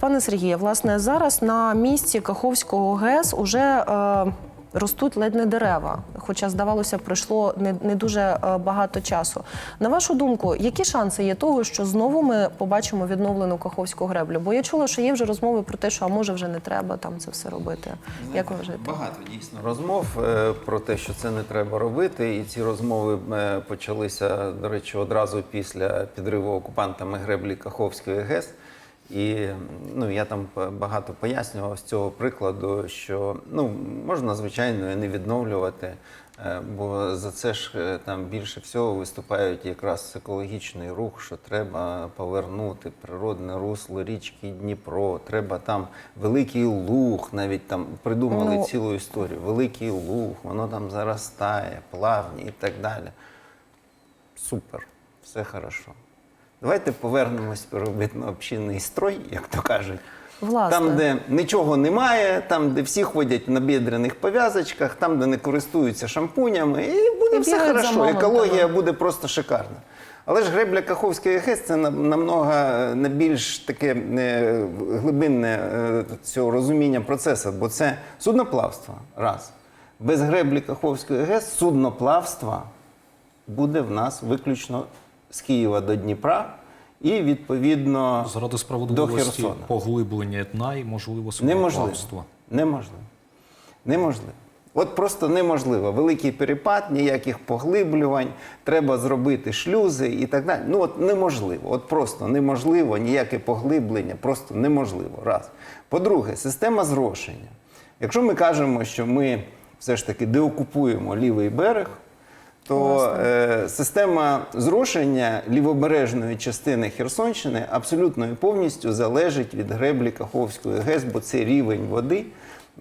Пане Сергіє, власне, зараз на місці Каховського ГЕС уже е, ростуть ледь не дерева, хоча, здавалося, пройшло не, не дуже е, багато часу. На вашу думку, які шанси є того, що знову ми побачимо відновлену Каховську греблю? Бо я чула, що є вже розмови про те, що а може вже не треба там це все робити. Як ви вважаєте? Багато дійсно розмов е, про те, що це не треба робити, і ці розмови е, почалися, до речі, одразу після підриву окупантами греблі Каховської ГЕС. І ну, я там багато пояснював з цього прикладу, що ну, можна, звичайно, і не відновлювати, е, бо за це ж е, там більше всього виступають якраз екологічний рух, що треба повернути природне русло річки Дніпро, треба там великий луг, навіть там придумали Ну, цілу історію. Великий луг, воно там заростає, плавні і так далі. Супер, все хорошо. Давайте повернемось первобитно-общинний строй, як то кажуть. Власне. Там, де нічого немає, там, де всі ходять на бідрених пов'язочках, там, де не користуються шампунями, і буде І все хорошо. Екологія буде просто шикарна. Але ж гребля Каховської ГЕС це намного е, не більш таке е, глибинне е, цього розуміння процесу, бо це судноплавство. Раз. Без греблі Каховської ГЕС судноплавства буде в нас виключно з Києва до Дніпра і відповідно Заради до справедливості Херсона. поглиблення дна і можливо Неможливо. Неможливо. Неможливо. От просто неможливо. Великий перепад, ніяких поглиблювань, треба зробити шлюзи і так далі. Ну от неможливо. От просто неможливо, ніяке поглиблення, просто неможливо. Раз. По-друге, система зрошення. Якщо ми кажемо, що ми все ж таки деокупуємо лівий берег, то е, система зрошення лівобережної частини Херсонщини абсолютно і повністю залежить від греблі Каховської ГЕС, бо це рівень води.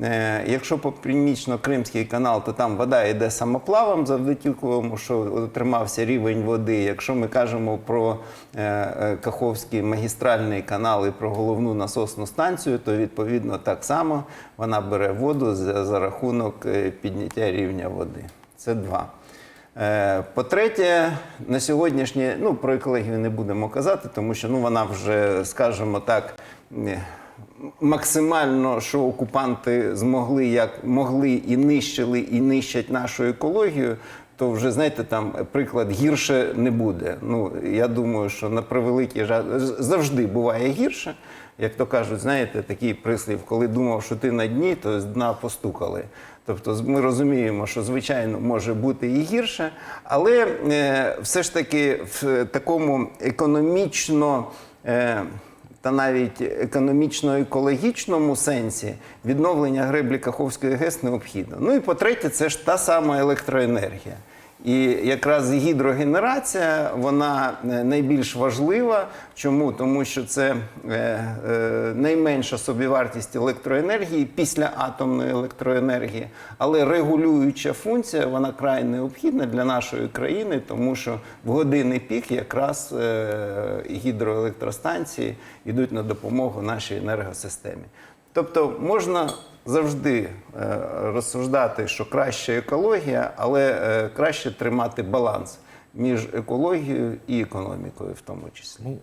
Е, якщо по північно-кримський канал, то там вода йде самоплавом завдяки тому, що тримався рівень води. Якщо ми кажемо про е, е, Каховський магістральний канал і про головну насосну станцію, то відповідно так само вона бере воду за, за рахунок е, підняття рівня води. Це два. Е, По-третє, на сьогоднішнє, ну про екологію не будемо казати, тому що ну, вона вже, скажімо так, е, максимально, що окупанти змогли, як могли і нищили, і нищать нашу екологію, то вже знаєте, там приклад гірше не буде. Ну я думаю, що на превеликий жаль завжди буває гірше. Як то кажуть, знаєте, такий прислів, коли думав, що ти на дні, то з дна постукали. Тобто ми розуміємо, що звичайно може бути і гірше, але е, все ж таки в такому економічно. Е, та навіть економічно-екологічному сенсі відновлення греблі Каховської ГЕС необхідно. Ну і по-третє, це ж та сама електроенергія. І якраз гідрогенерація вона е, найбільш важлива. Чому? Тому що це е, е, найменша собівартість електроенергії після атомної електроенергії, але регулююча функція вона край необхідна для нашої країни, тому що в години пік якраз гідроелектростанції йдуть на допомогу нашій енергосистемі. Тобто можна завжди е, розсуждати, що краще екологія, але е, краще тримати баланс між екологією і економікою, в тому числі. Ну.